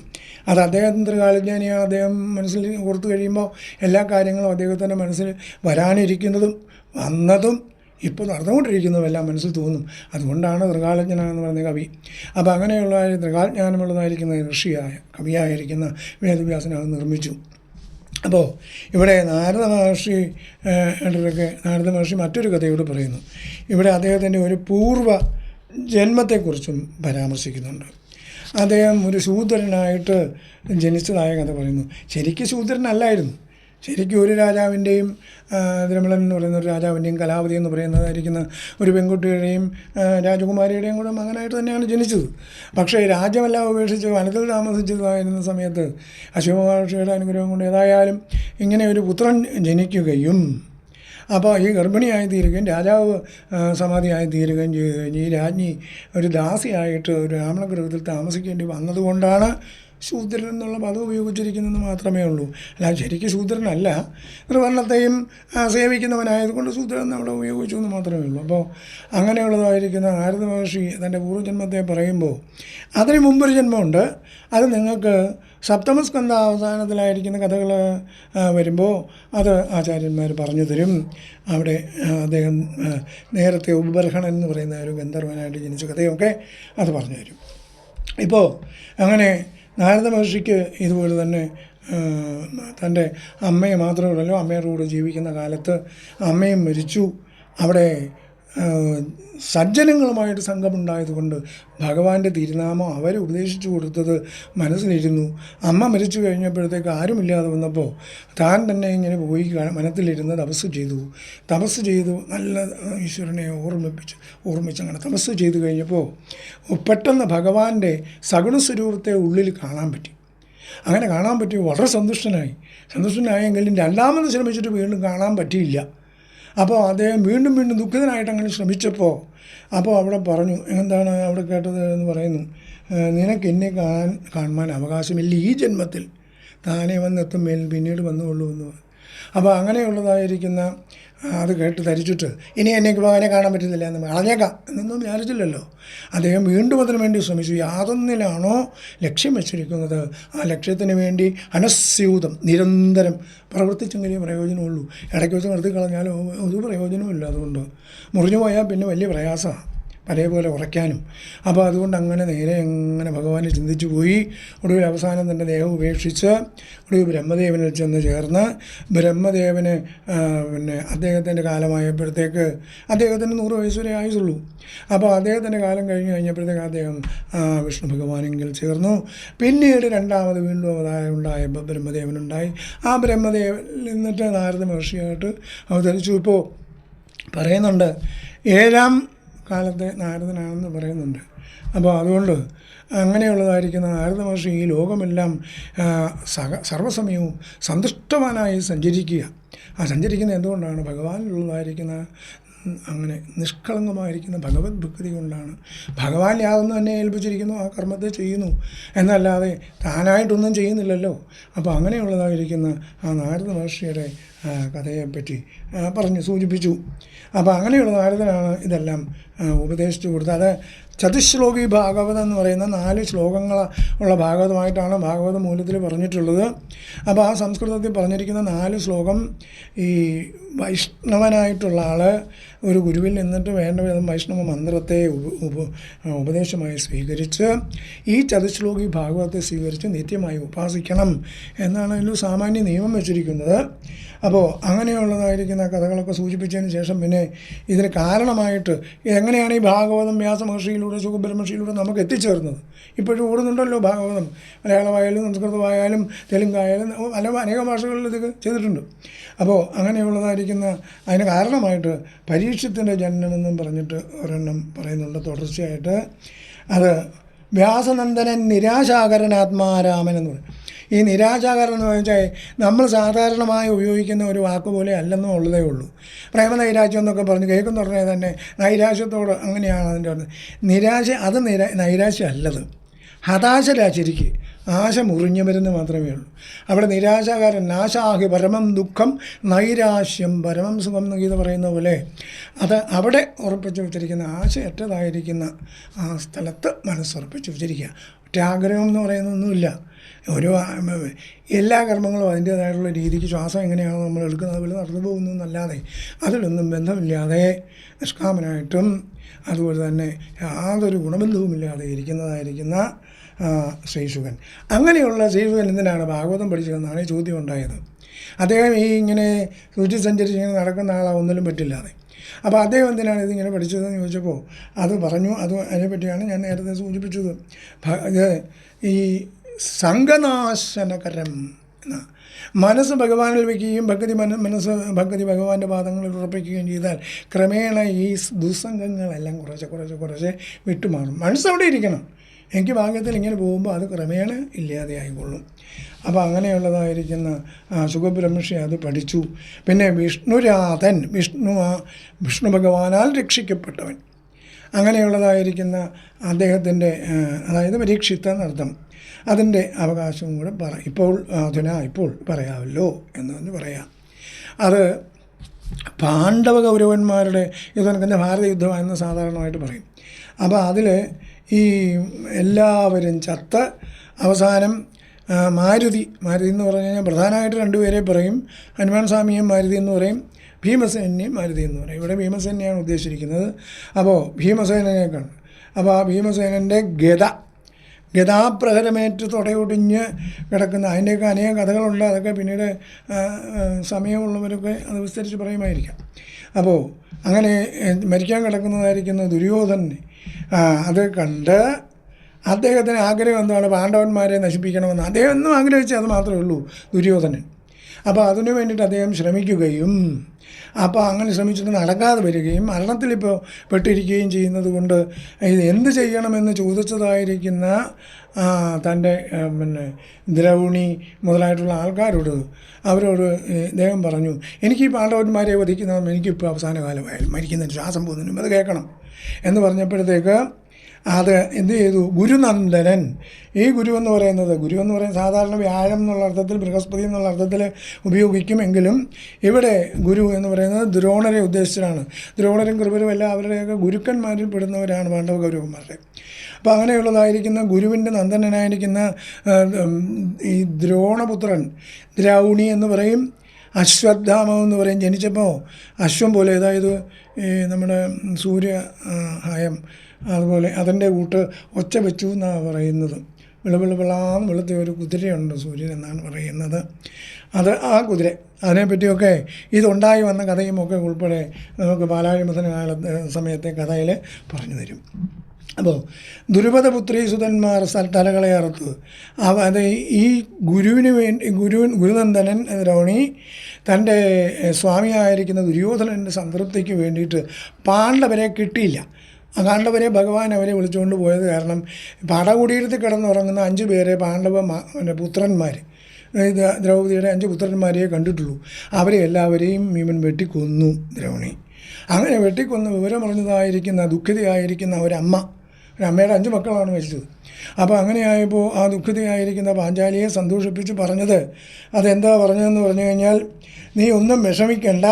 അത് അദ്ദേഹത്തിന്റെ കാലജ്ഞാനി അദ്ദേഹം മനസ്സിൽ ഓർത്തു കഴിയുമ്പോൾ എല്ലാ കാര്യങ്ങളും അദ്ദേഹത്തിന്റെ മനസ്സിൽ വരാനിരിക്കുന്നതും വന്നതും ഇപ്പോൾ നടന്നുകൊണ്ടിരിക്കുന്നതെല്ലാം മനസ്സിൽ തോന്നും. അതുകൊണ്ടാണ് ത്രികാലജ്ഞന എന്ന് പറയുന്ന കവി. അപ്പോൾ അങ്ങനെയുള്ള ദൃഗാജ്ഞാനമുള്ളതായിരിക്കുന്ന ഋഷിയായ കവിയായിരിക്കുന്ന വേദവ്യാസനെ അത് നിർമ്മിച്ചു. അപ്പോൾ ഇവിടെ നാരദ മഹർഷി ഒക്കെ നാരദ മഹർഷി മറ്റൊരു കഥയോട് പറയുന്നു. ഇവിടെ അദ്ദേഹത്തിന്റെ ഒരു പൂർവ ജന്മത്തെക്കുറിച്ചും പരാമർശിക്കുന്നുണ്ട്. അദ്ദേഹം ഒരു ശൂദ്രനായിട്ട് ജനിച്ചതായ കഥ പറയുന്നു. ശരിക്കും ശൂദ്രനല്ലായിരുന്നു. ശരിക്കും ഒരു രാജാവിന്റെയും തിരുമലൻ എന്ന് പറയുന്ന ഒരു രാജാവിന്റെയും കലാവതി എന്ന് പറയുന്നതായിരിക്കുന്ന ഒരു പെൺകുട്ടിയുടെയും രാജകുമാരിയുടെയും കൂടെ മകനായിട്ട് തന്നെയാണ് ജനിച്ചത്. പക്ഷേ രാജ്യമെല്ലാം ഉപേക്ഷിച്ച് വനത്തിൽ താമസിച്ചതായിരുന്ന സമയത്ത് അശോകമഹർഷിയുടെ അനുഗ്രഹം കൊണ്ട് ഏതായാലും ഇങ്ങനെ ഒരു പുത്രൻ ജനിക്കുകയും അപ്പോൾ ഈ ഗർഭിണിയായി തീരുകയും രാജാവ് സമാധിയായി തീരുകയും ചെയ്തു. കഴിഞ്ഞ് ഈ രാജ്ഞി ഒരു ദാസിയായിട്ട് ഒരു രാമണഗൃഹത്തിൽ താമസിക്കേണ്ടി വന്നതുകൊണ്ടാണ് ശൂദ്രൻ എന്നുള്ള പദം ഉപയോഗിച്ചിരിക്കുന്നെന്ന് മാത്രമേ ഉള്ളൂ. അല്ല ശരിക്കും ശൂദ്രനല്ല. ത്രിവർണത്തെയും സേവിക്കുന്നവനായതുകൊണ്ട് ശൂദ്രൻ അവിടെ ഉപയോഗിച്ചു എന്ന് മാത്രമേ ഉള്ളൂ. അപ്പോൾ അങ്ങനെയുള്ളതായിരിക്കുന്ന ആരത മഹർഷി തന്റെ പൂർവജന്മത്തെ പറയുമ്പോൾ അതിന് മുമ്പൊരു ജന്മമുണ്ട്. അത് നിങ്ങൾക്ക് സപ്തമസ്കന്ധ അവസാനത്തിലായിരിക്കുന്ന കഥകൾ വരുമ്പോൾ അത് ആചാര്യന്മാർ പറഞ്ഞു തരും. അവിടെ അദ്ദേഹം നേരത്തെ ഉപബർഹണൻ എന്ന് പറയുന്ന ഒരു ഗന്ധർവനായിട്ട് ജനിച്ച കഥയൊക്കെ അത് പറഞ്ഞു തരും. ഇപ്പോൾ അങ്ങനെ നാരദ മഹർഷിക്ക് ഇതുപോലെ തന്നെ തന്റെ അമ്മയെ മാത്രമല്ലല്ലോ അമ്മയുടെ കൂടെ ജീവിക്കുന്ന കാലത്ത് അമ്മയും മരിച്ചു. അവിടെ സജ്ജനങ്ങളുമായിട്ട് സംഘമുണ്ടായതുകൊണ്ട് ഭഗവാന്റെ തിരുനാമം അവരെ ഉപദേശിച്ചു കൊടുത്തത് മനസ്സിലിരുന്നു. അമ്മ മരിച്ചു കഴിഞ്ഞപ്പോഴത്തേക്ക് ആരുമില്ലാതെ വന്നപ്പോൾ താൻ തന്നെ ഇങ്ങനെ പോയി മനത്തിലിരുന്ന് തപസ് ചെയ്തു. തപസ് ചെയ്തു നല്ല ഈശ്വരനെ ഓർമ്മിപ്പിച്ച് ഓർമ്മിച്ചങ്ങനെ തപസ് ചെയ്തു കഴിഞ്ഞപ്പോൾ പെട്ടെന്ന് ഭഗവാന്റെ സഗുണസ്വരൂപത്തെ ഉള്ളിൽ കാണാൻ പറ്റി. അങ്ങനെ കാണാൻ പറ്റി വളരെ സന്തുഷ്ടനായി. സന്തുഷ്ടനായെങ്കിലും രണ്ടാമത് ശ്രമിച്ചിട്ട് വീണ്ടും കാണാൻ പറ്റിയില്ല. അപ്പോൾ അദ്ദേഹം വീണ്ടും വീണ്ടും ദുഃഖിതനായിട്ട് അങ്ങനെ ശ്രമിച്ചപ്പോൾ അപ്പോൾ അവിടെ പറഞ്ഞു എന്താണ് അവിടെ കേട്ടത്? എന്ന് പറയുന്നു നിനക്ക് എന്നെ കാണാൻ കാണുവാൻ അവകാശമില്ല. ഈ ജന്മത്തിൽ താനേ വന്നെത്തും മേൽ പിന്നീട് വന്നുകൊള്ളൂ എന്ന് പറഞ്ഞു. അപ്പോൾ അങ്ങനെയുള്ളതായിരിക്കുന്ന അത് കേട്ട് ധരിച്ചിട്ട് ഇനി എന്നെ ഭഗവാനെ കാണാൻ പറ്റുന്നില്ല എന്ന് അളഞ്ഞേക്കാം എന്നൊന്നും വിചാരിച്ചില്ലല്ലോ അദ്ദേഹം വീണ്ടും അതിനു വേണ്ടി ശ്രമിച്ചു. യാതൊന്നിലാണോ ലക്ഷ്യം വെച്ചിരിക്കുന്നത്? ആ ലക്ഷ്യത്തിന് വേണ്ടി അനസ്യൂതം നിരന്തരം പ്രവർത്തിച്ചെങ്കിലേ പ്രയോജനമുള്ളൂ. ഇടയ്ക്ക് വെച്ച് നിർത്തി കളഞ്ഞാലോ ഒരു പ്രയോജനമില്ല അതുകൊണ്ട്. മുറിഞ്ഞു പോയാൽ പിന്നെ വലിയ പ്രയാസമാണ്. പഴയപോലെ ഉറയ്ക്കാനും. അപ്പോൾ അതുകൊണ്ട് അങ്ങനെ നേരെ അങ്ങനെ ഭഗവാനെ ചിന്തിച്ചു പോയി. ഒടുവിൽ അവസാനം തന്റെ ദേഹം ഉപേക്ഷിച്ച് ഒടുവിൽ ബ്രഹ്മദേവനിൽ ചെന്ന് ചേർന്ന് ബ്രഹ്മദേവന് പിന്നെ അദ്ദേഹത്തിന്റെ കാലമായപ്പോഴത്തേക്ക് അദ്ദേഹത്തിന് നൂറ് വയസ്സ് വരെ ആയുസുള്ളൂ അപ്പോൾ അദ്ദേഹത്തിന്റെ കാലം കഴിഞ്ഞ് കഴിഞ്ഞപ്പോഴത്തേക്ക് അദ്ദേഹം വിഷ്ണു ഭഗവാനെങ്കിൽ ചേർന്നു. പിന്നീട് രണ്ടാമത് വീണ്ടും അവതാരം ഉണ്ടായപ്പോൾ ബ്രഹ്മദേവനുണ്ടായി. ആ ബ്രഹ്മദേവൻ എന്നിട്ട് നാരദ മഹർഷിയായിട്ട് അവതരിച്ചു. ഇപ്പോൾ പറയുന്നുണ്ട് ഏഴാം കാലത്തെ നാരദനാണെന്ന് പറയുന്നുണ്ട്. അപ്പോൾ അതുകൊണ്ട് അങ്ങനെയുള്ളതായിരിക്കുന്ന നാരദ മഹർഷി ഈ ലോകമെല്ലാം സഹ സക സർവസമയവും സന്തുഷ്ടവാനായി സഞ്ചരിക്കുക. ആ സഞ്ചരിക്കുന്ന എന്തുകൊണ്ടാണ്? ഭഗവാനിലുള്ളതായിരിക്കുന്ന അങ്ങനെ നിഷ്കളങ്കമായിരിക്കുന്ന ഭഗവത് ഭക്തി കൊണ്ടാണ്. ഭഗവാൻ യാതൊന്നും എന്നെ ഏൽപ്പിച്ചിരിക്കുന്നു ആ കർമ്മത്തെ ചെയ്യുന്നു. എന്നല്ലാതെ താനായിട്ടൊന്നും ചെയ്യുന്നില്ലല്ലോ. അപ്പോൾ അങ്ങനെയുള്ളതായിരിക്കുന്ന ആ നാരദ മഹർഷിയുടെ കഥയെപ്പറ്റി പറഞ്ഞു സൂചിപ്പിച്ചു. അപ്പോൾ അങ്ങനെയുള്ള നാരദനാണ് ഇതെല്ലാം ഉപദേശിച്ചു കൊടുത്തത്. അത് ചതുശ്ലോകി ഭാഗവതം എന്ന് പറയുന്ന നാല് ശ്ലോകങ്ങൾ ഉള്ള ഭാഗവതമായിട്ടാണ് ഭാഗവത മൂല്യത്തിൽ പറഞ്ഞിട്ടുള്ളത്. അപ്പോൾ ആ സംസ്കൃതത്തിൽ പറഞ്ഞിരിക്കുന്ന നാല് ശ്ലോകം ഈ വൈഷ്ണവനായിട്ടുള്ള ആൾ ഒരു ഗുരുവിൽ നിന്നിട്ട് വേണ്ട വിധം വൈഷ്ണവ മന്ത്രത്തെ ഉപ ഉപ ഉപദേശമായി സ്വീകരിച്ച് ഈ ചതുശ്ലോകി ഭാഗവത്തെ സ്വീകരിച്ച് നിത്യമായി ഉപാസിക്കണം എന്നാണ് ഇതിൽ സാമാന്യ നിയമം വെച്ചിരിക്കുന്നത്. അപ്പോൾ അങ്ങനെയുള്ളതായിരിക്കുന്ന കഥകളൊക്കെ സൂചിപ്പിച്ചതിന് ശേഷം പിന്നെ ഇതിന് കാരണമായിട്ട് എങ്ങനെയാണ് ഈ ഭാഗവതം വ്യാസമഹർഷിയിലൂടെ സുഖബ്രഹ്മർഷിയിലൂടെ നമുക്ക് എത്തിച്ചേർന്നത്? ഇപ്പോഴും ഓടുന്നുണ്ടല്ലോ ഭാഗവതം. മലയാളമായാലും സംസ്കൃതമായാലും തെലുങ്കായാലും പല അനേക ഭാഷകളിൽ ഇത് ചെയ്തിട്ടുണ്ട്. അപ്പോൾ അങ്ങനെയുള്ളതായിരിക്കുന്ന അതിന് കാരണമായിട്ട് പരീക്ഷത്തിന്റെ ജനനമെന്നും പറഞ്ഞിട്ട് ഒരെണ്ണം പറയുന്നുണ്ട്. തുടർച്ചയായിട്ട് അത് വ്യാസനന്ദനൻ നിരാശാകരനാത്മാരാമൻ എന്ന് പറയും. ഈ നിരാശാകരൻ എന്ന് വെച്ചാൽ നമ്മൾ സാധാരണമായി ഉപയോഗിക്കുന്ന ഒരു വാക്ക് പോലെ അല്ലെന്നും ഉള്ളതേ ഉള്ളൂ. പ്രേമ നൈരാശ്യം എന്നൊക്കെ പറഞ്ഞ് കേൾക്കുന്ന ഉടനെ തന്നെ നൈരാശ്യത്തോട് അങ്ങനെയാണ് അതിന്റെ നിരാശ അത് നിര നൈരാശ്യം അല്ലത് ഹതാശരാശരിക്ക് ആശ മുറിഞ്ഞു വരുന്ന മാത്രമേ ഉള്ളൂ. അവിടെ നിരാശാകാരൻ നാശാഹി പരമം ദുഃഖം നൈരാശ്യം പരമം സുഖം എന്ന് ഗീത പറയുന്ന പോലെ അത് അവിടെ ഉറപ്പിച്ച് വെച്ചിരിക്കുന്ന ആശയറ്റതായിരിക്കുന്ന ആ സ്ഥലത്ത് മനസ്സുറപ്പിച്ച് വെച്ചിരിക്കുക. ഒറ്റാഗ്രഹം എന്ന് പറയുന്നൊന്നുമില്ല ഓരോ എല്ലാ കർമ്മങ്ങളും അതിന്റേതായിട്ടുള്ള രീതിക്ക് ശ്വാസം എങ്ങനെയാണോ നമ്മൾ എടുക്കുന്നത് അതുപോലെ നടന്നു പോകുന്നു എന്നല്ലാതെ അതിലൊന്നും ബന്ധമില്ലാതെ നിഷ്കാമനായിട്ടും അതുപോലെ തന്നെ യാതൊരു ഗുണബന്ധവുമില്ലാതെ ഇരിക്കുന്നതായിരിക്കുന്ന ശ്രീശുഖൻ. അങ്ങനെയുള്ള ശ്രീശുഖൻ എന്തിനാണ് ഭാഗവതം പഠിച്ചതെന്നാണ് ചോദ്യം ഉണ്ടായത്. അദ്ദേഹം ഈ ഇങ്ങനെ സൂചി സഞ്ചരിച്ച് നടക്കുന്ന ആളാ ഒന്നിലും പറ്റില്ലാതെ അപ്പോൾ അദ്ദേഹം എന്തിനാണ് ഇതിങ്ങനെ പഠിച്ചതെന്ന് ചോദിച്ചപ്പോൾ അത് പറഞ്ഞു അത് അതിനെപ്പറ്റിയാണ് ഞാൻ നേരത്തെ സൂചിപ്പിച്ചത്. ഇത് ഈ സംഘനാശനകരം എന്നാണ് മനസ്സ് ഭഗവാനിൽ വയ്ക്കുകയും ഭക്തി മന മനസ്സ് ഭക്തി ഭഗവാന്റെ പാദങ്ങളിൽ ഉറപ്പിക്കുകയും ചെയ്താൽ ക്രമേണ ഈ ദുസ്സംഗങ്ങളെല്ലാം കുറച്ച് കുറച്ച് കുറച്ച് വിട്ടുമാറും. മനസ്സ് അവിടെ ഇരിക്കണം. എനിക്ക് ഭാഗ്യത്തിൽ ഇങ്ങനെ പോകുമ്പോൾ അത് ക്രമേണ ഇല്ലാതെ ആയിക്കൊള്ളും അപ്പോൾ അങ്ങനെയുള്ളതായിരിക്കുന്ന സുഖബ്രഹ്മഷി അത് പഠിച്ചു. പിന്നെ വിഷ്ണുരാധൻ വിഷ്ണു വിഷ്ണു ഭഗവാനാൽ രക്ഷിക്കപ്പെട്ടവൻ. അങ്ങനെയുള്ളതായിരിക്കുന്ന അദ്ദേഹത്തിന്റെ അതായത് പരീക്ഷിത്ത എന്നർത്ഥം അതിന്റെ അവകാശവും കൂടെ പറ ഇപ്പോൾ അതിന ഇപ്പോൾ പറയാമല്ലോ എന്ന് തന്നെ പറയാം. അത് പാണ്ഡവ കൗരവന്മാരുടെ യുദ്ധം ഭാരത യുദ്ധമാണെന്ന് സാധാരണമായിട്ട് പറയും. അപ്പോൾ അതിൽ ഈ എല്ലാവരും ചത്ത അവസാനം മാരുതി മാരുതി എന്ന് പറഞ്ഞു കഴിഞ്ഞാൽ പ്രധാനമായിട്ട് രണ്ടുപേരെ പറയും. ഹനുമാൻ സ്വാമിയും മാരുതി എന്ന് പറയും. ഭീമസേനെയും മാരുതി എന്ന് പറയും. ഇവിടെ ഭീമസേനെയാണ് ഉദ്ദേശിച്ചിരിക്കുന്നത്. അപ്പോൾ ഭീമസേനനെ കാണും അപ്പോൾ ആ ഭീമസേനന്റെ ഗത ഗതാപ്രഹരമേറ്റ് തുടയൊടിഞ്ഞ് കിടക്കുന്ന അതിന്റെയൊക്കെ അനേകം കഥകളുണ്ട്. അതൊക്കെ പിന്നീട് സമയമുള്ളവരൊക്കെ അത് വിസ്തരിച്ച് പറയുമായിരിക്കാം. അപ്പോൾ അങ്ങനെ മരിക്കാൻ കിടക്കുന്നതായിരിക്കുന്ന ദുര്യോധനെ അത് കണ്ട് അദ്ദേഹത്തിന് ആഗ്രഹം എന്താണ്? പാണ്ഡവന്മാരെ നശിപ്പിക്കണമെന്ന്. അദ്ദേഹം ഒന്നും ആഗ്രഹിച്ചത് അത് മാത്രമേ ഉള്ളൂ ദുര്യോധനൻ. അപ്പോൾ അതിനു വേണ്ടിയിട്ട് അദ്ദേഹം ശ്രമിക്കുകയും അപ്പോൾ അങ്ങനെ ശ്രമിച്ചിട്ട് നടക്കാതെ വരികയും മരണത്തിലിപ്പോൾ പെട്ടിരിക്കുകയും ചെയ്യുന്നത് കൊണ്ട് ഇത് എന്ത് ചെയ്യണമെന്ന് ചോദിച്ചതായിരിക്കുന്ന തന്റെ പിന്നെ ദ്രൗണി മുതലായിട്ടുള്ള ആൾക്കാരോട് അവരോട് ഇദ്ദേഹം പറഞ്ഞു എനിക്ക് ഈ പാണ്ഡവന്മാരെ വധിക്കുന്ന എനിക്കിപ്പോൾ അവസാന കാലമായാലും മരിക്കുന്നതിന് ശ്വാസം പോകുന്നതിനും അത് കേൾക്കണം. എന്ന് പറഞ്ഞപ്പോഴത്തേക്ക് അത് എന്ത് ചെയ്തു? ഗുരുനന്ദനൻ. ഈ ഗുരു എന്ന് പറയുന്നത് ഗുരു എന്ന് പറയുന്നത് സാധാരണ വ്യാഴം എന്നുള്ള അർത്ഥത്തിൽ ബൃഹസ്പതി എന്നുള്ള അർത്ഥത്തിൽ ഉപയോഗിക്കുമെങ്കിലും ഇവിടെ ഗുരു എന്ന് പറയുന്നത് ദ്രോണരെ ഉദ്ദേശിച്ചാണ് ദ്രോണരും കൃപരും എല്ലാം അവരുടെയൊക്കെ ഗുരുക്കന്മാരിൽ പെടുന്നവരാണ് പാണ്ഡവ ഗൗരവന്മാരുടെ. അപ്പോൾ അങ്ങനെയുള്ളതായിരിക്കുന്ന ഗുരുവിന്റെ നന്ദനനായിരിക്കുന്ന ഈ ദ്രോണപുത്രൻ ദ്രൗണി എന്ന് പറയും. അശ്വത്ഥാമം എന്ന് പറയും. ജനിച്ചപ്പോൾ അശ്വം പോലെ അതായത് നമ്മുടെ സൂര്യ ഹയം. അതുപോലെ അതിന്റെ കൂട്ട് ഒച്ച വെച്ചു എന്നാണ് പറയുന്നത്. വിളവിളവിളാന്ന് വെളുത്ത ഒരു കുതിരയുണ്ട് സൂര്യൻ എന്നാണ് പറയുന്നത്. അത് ആ കുതിര അതിനെപ്പറ്റിയൊക്കെ ഇതുണ്ടായി വന്ന കഥയും ഒക്കെ ഉൾപ്പെടെ നമുക്ക് പാലാഴിമസന കാലത്ത് സമയത്തെ കഥയിൽ പറഞ്ഞു തരും. അപ്പോൾ ദുരുപദപുത്രി സുതന്മാർ തലകളെ അറുത്ത് അത് ഈ ഗുരുവിന് വേണ്ടി ഗുരു ഗുരുനന്ദനൻ ദ്രോണി തന്റെ സ്വാമിയായിരിക്കുന്ന ദുര്യോധനന്റെ സംതൃപ്തിക്ക് വേണ്ടിയിട്ട് പാണ്ഡവരെ കിട്ടിയില്ല. ആ പാണ്ഡവരെ ഭഗവാൻ അവരെ വിളിച്ചുകൊണ്ട് പോയത് കാരണം പടകുടീരത്തിൽ കിടന്നുറങ്ങുന്ന അഞ്ച് പേരെ പാണ്ഡവ പിന്നെ പുത്രന്മാർ ദ്രൗപതിയുടെ അഞ്ച് പുത്രന്മാരെയേ കണ്ടിട്ടുള്ളൂ. അവരെ എല്ലാവരെയും മീമൻ വെട്ടിക്കൊന്നു ദ്രൗണി. അങ്ങനെ വെട്ടിക്കൊന്ന് വിവരമറിഞ്ഞതായിരിക്കുന്ന ദുഃഖിതയായിരിക്കുന്ന ഒരമ്മ ഒരമ്മയുടെ അഞ്ച് മക്കളാണ് മരിച്ചത്. അപ്പോൾ അങ്ങനെയായപ്പോൾ ആ ദുഃഖിതയായിരിക്കുന്ന പാഞ്ചാലിയെ സന്തോഷിപ്പിച്ച് പറഞ്ഞത് അതെന്താ പറഞ്ഞതെന്ന് പറഞ്ഞു കഴിഞ്ഞാൽ നീ ഒന്നും വിഷമിക്കണ്ട.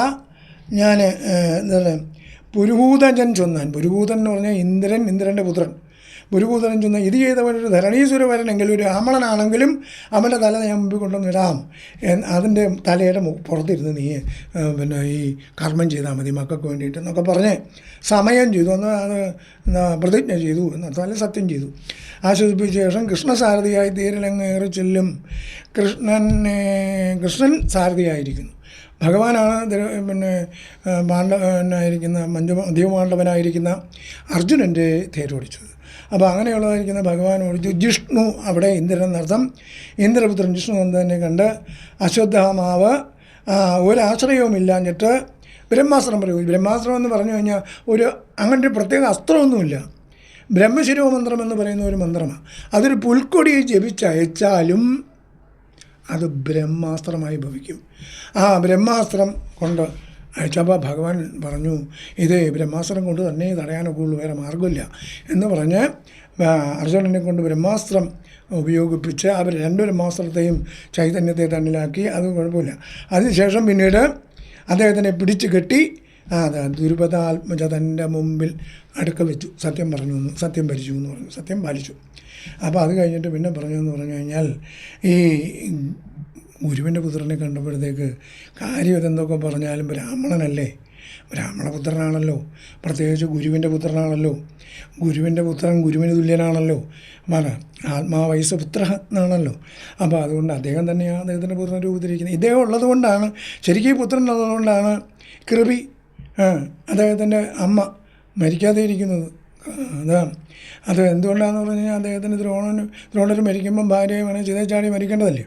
ഞാൻ എന്താണ് പുരുഭൂതജൻ ചൊന്നാൻ. പുരുഭൂതൻ എന്ന് പറഞ്ഞാൽ ഇന്ദ്രൻ ഇന്ദ്രന്റെ പുത്രൻ. പുരുഭൂതൻ ചൊന്ന ഇത് ചെയ്തവനൊരു ധരണീശ്വരവരനെങ്കിലും ഒരു ആമളനാണെങ്കിലും അവന്റെ തല ഞാൻ മുമ്പിൽ കൊണ്ടുവന്നിടാം എന്ന് അതിന്റെ തലയുടെ പുറത്തിരുന്ന് നീ പിന്നെ ഈ കർമ്മം ചെയ്താൽ മതി മക്കൾക്ക് വേണ്ടിയിട്ട് എന്നൊക്കെ പറഞ്ഞ് സമയം ചെയ്തു. അന്ന് അത് പ്രതിജ്ഞ ചെയ്തു. എന്നർത്ഥം സത്യം ചെയ്തു. ആശ്വസിപ്പിച്ച ശേഷം കൃഷ്ണസാരഥിയായി തീരലങ്ങേറി ചെല്ലും. കൃഷ്ണനെ കൃഷ്ണൻ സാരഥിയായിരിക്കുന്നു. ഭഗവാനാണ് പിന്നെ മാണ്ഡവനായിരിക്കുന്ന മഞ്ജു ദീപമാണ്ഡവനായിരിക്കുന്ന അർജുനന്റെ തേരോടിച്ചത് അപ്പോൾ അങ്ങനെയുള്ളതായിരിക്കുന്ന ഭഗവാൻ ഓടിച്ചു ജിഷ്ണു അവിടെ ഇന്ദ്രനർത്ഥം ഇന്ദ്രപുത്രൻ ജിഷ്ണു എന്ന് തന്നെ കണ്ട് അശ്വത്ഥമാവ് ഒരാശ്രയവുമില്ലാഞ്ഞിട്ട് ബ്രഹ്മാസ്ത്രം പറയൂ. ബ്രഹ്മാസ്ത്രം എന്ന് പറഞ്ഞു കഴിഞ്ഞാൽ ഒരു അങ്ങനെ ഒരു പ്രത്യേക അസ്ത്രമൊന്നുമില്ല. ബ്രഹ്മശിരോ മന്ത്രം എന്ന് പറയുന്ന ഒരു മന്ത്രമാണ്. അതൊരു പുൽക്കൊടി ജപിച്ചയച്ചാലും അത് ബ്രഹ്മാസ്ത്രമായി ഭവിക്കും. ആ ബ്രഹ്മാസ്ത്രം കൊണ്ട് അയച്ചപ്പോൾ ഭഗവാൻ പറഞ്ഞു ഇത് ബ്രഹ്മാസ്ത്രം കൊണ്ട് തന്നെ തടയാനൊക്കെ വേറെ മാർഗമില്ല എന്ന് പറഞ്ഞ് അർജുനനെ കൊണ്ട് ബ്രഹ്മാസ്ത്രം ഉപയോഗിപ്പിച്ച് അവർ രണ്ട് ബ്രഹ്മാസ്ത്രത്തെയും ചൈതന്യത്തെ തന്നിലാക്കി അത് കുഴപ്പമില്ല. അതിനുശേഷം പിന്നീട് അദ്ദേഹത്തിനെ പിടിച്ചു കെട്ടി അതെ ദുരുപതാത്മജ തന്റെ മുമ്പിൽ അടുക്ക വെച്ചു. സത്യം പറഞ്ഞു സത്യം ഭരിച്ചു എന്ന് പറഞ്ഞു സത്യം പാലിച്ചു. അപ്പോൾ അത് കഴിഞ്ഞിട്ട് പിന്നെ പറഞ്ഞതെന്ന് പറഞ്ഞു കഴിഞ്ഞാൽ ഈ ഗുരുവിന്റെ പുത്രനെ കണ്ടപ്പോഴത്തേക്ക് കാര്യം ഇതെന്തൊക്കെ പറഞ്ഞാലും ബ്രാഹ്മണനല്ലേ? ബ്രാഹ്മണപുത്രനാണല്ലോ. പ്രത്യേകിച്ച് ഗുരുവിന്റെ പുത്രനാണല്ലോ. ഗുരുവിന്റെ പുത്രൻ ഗുരുവിന് തുല്യനാണല്ലോ. മന ആത്മാവയസ് പുത്ര എന്നാണല്ലോ. അപ്പോൾ അതുകൊണ്ട് അദ്ദേഹം തന്നെയാണ് അദ്ദേഹത്തിന്റെ പുത്രൻ രൂപത്തിരിക്കുന്നത്. ഇദ്ദേഹം ഉള്ളതുകൊണ്ടാണ് ശരിക്കും പുത്രൻ ഉള്ളതുകൊണ്ടാണ് കൃപി അദ്ദേഹത്തിന്റെ അമ്മ മരിക്കാതെ ഇരിക്കുന്നത് അതാണ് അത് എന്തുകൊണ്ടാണെന്ന് പറഞ്ഞു കഴിഞ്ഞാൽ അദ്ദേഹത്തിന് ദ്രോണന് ദ്രോണർ മരിക്കുമ്പം ഭാര്യയെ വേണേൽ ചെയ്തേ ചാടി മരിക്കേണ്ടതല്ലേ?